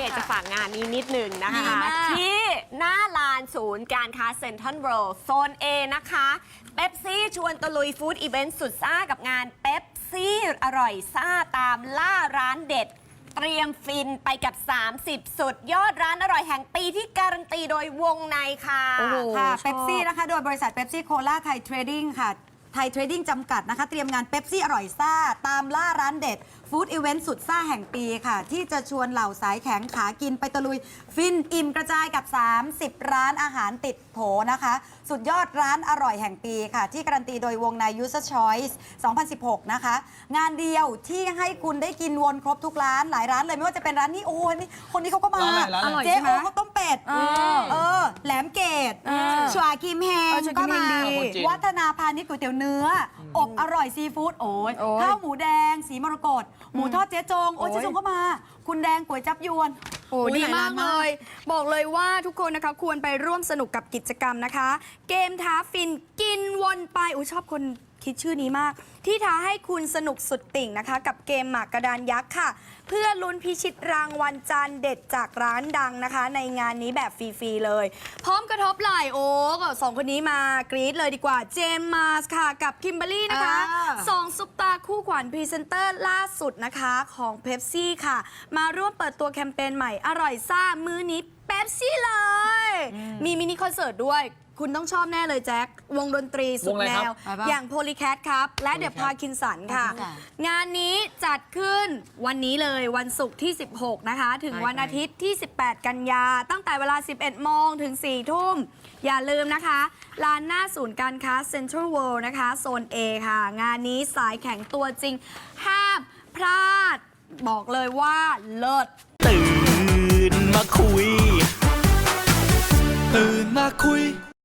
อยากจะฝากงานนี้นิดหนึ่งนะดีคะมาก ที่หน้าลานศูนย์การค้าเซ็นทรัลเวิลด์โซน A นะคะเป๊ปซี่ชวนตะลุยฟู้ดอีเวนต์สุดซ่ากับงานเป๊ปซี่อร่อยซ่าตามล่าร้านเด็ด เตรียมฟินไปกับ 30 สุดยอดร้านอร่อยแห่งปีที่การันตีโดยวงในค่ะ โอ้โห ค่ะชอบ เป๊ปซี่นะคะ โดยบริษัทเป๊ปซี่โคลาไทยเทรดดิ้งค่ะ ไทยเทรดดิ้งจำกัดนะคะ เตรียมงานเป๊ปซี่อร่อยซ่า ตามล่าร้านเด็ด ฟู้ดอีเวนต์สุดซ่าแห่งปีค่ะ ที่จะชวนเหล่าสายแข็งขากินไปตะลุย ฟินอิ่มกระจายกับ 30 ร้านอาหารติดโผนะคะ สุดยอดร้านอร่อยแห่งปีค่ะ ที่การันตีโดยวงใน User Choice 2016 นะคะ งานเดียวที่ให้คุณได้กินวนครบทุกร้านหลายร้านเลยไม่ว่าจะเป็นร้านนี้โอ้ยนี่คนนี้เขาก็มาร้านอะไรร้านอะไร เจ๊โอเขาวต้มเป็ดเออ เออ แหลมเกต เออ ชวาคิมแฮงเออชวาคิก็มแฮมางดีคนจีนวัฒนาพาณิชย์ก๋วยเตี๋ยวเนื้อออบอร่อยซีฟู้ดโอ้ยโอ้ยข้าวหมูแดง สีมรกตหมูทอดเจ๊จง โอ้ยโอ้ย เจ๊จงก็มา คุณแดงก๋วยจับยวน โอ้อุ๊ยดีหลายมาร้ากน เลย บอกเลยว่าทุกคนนะคะควรไปร่วมสนุกกับกิจกรรมนะคะ เกมท้าฟินกินวนไปอุ้ยชอบคน คิดชื่อนี้มาก ที่ท้าให้คุณสนุกสุดติ่งนะคะ กับเกมหมากกระดานยักษ์ค่ะ เพื่อลุ้นพิชิตรางวัลจานเด็ดจากร้านดังนะคะ ในงานนี้แบบฟรีๆเลย พร้อมกระทบไหล่โอ้ก็สองคนนี้มากรี๊ดเลยดีกว่าเจมส์มาสค่ะกับคิมเบอรรี่นะคะอ่าสองซุปตาคู่ขวัญพรีเซนเตอร์ล่าสุดนะคะของเพ p ซี่ค่ะ มาร่วมเปิดตัวแคมเปญใหม่อร่อยซ่ามื้อนี้เ p ปซี่เลย มีมินิคอนเสิร์ตด้วย คุณต้องชอบแน่เลยแจ็ควงดนตรีสุดวงอะไรแนครับว ไปปะอย่างโพลีแคทครับ และเดอะ Polycat พาคินสันค่ะ Parkinson งานนี้จัดขึ้นวันนี้เลยวันศุกร์ที่ 16 นะคะ ถึงไปวันไปอาทิตย์ที่ 18 กันยา ตั้งแต่เวลา 11 โมงถึง 4 ทุ่ม อย่าลืมนะคะลานหน้าศูนย์การค้าเซ็นทรัลเวิลด์นะคะ โซน A ค่ะ งานนี้สายแข็งตัวจริง ห้ามพลาด บอกเลยว่าเลิศตื่นมาคุย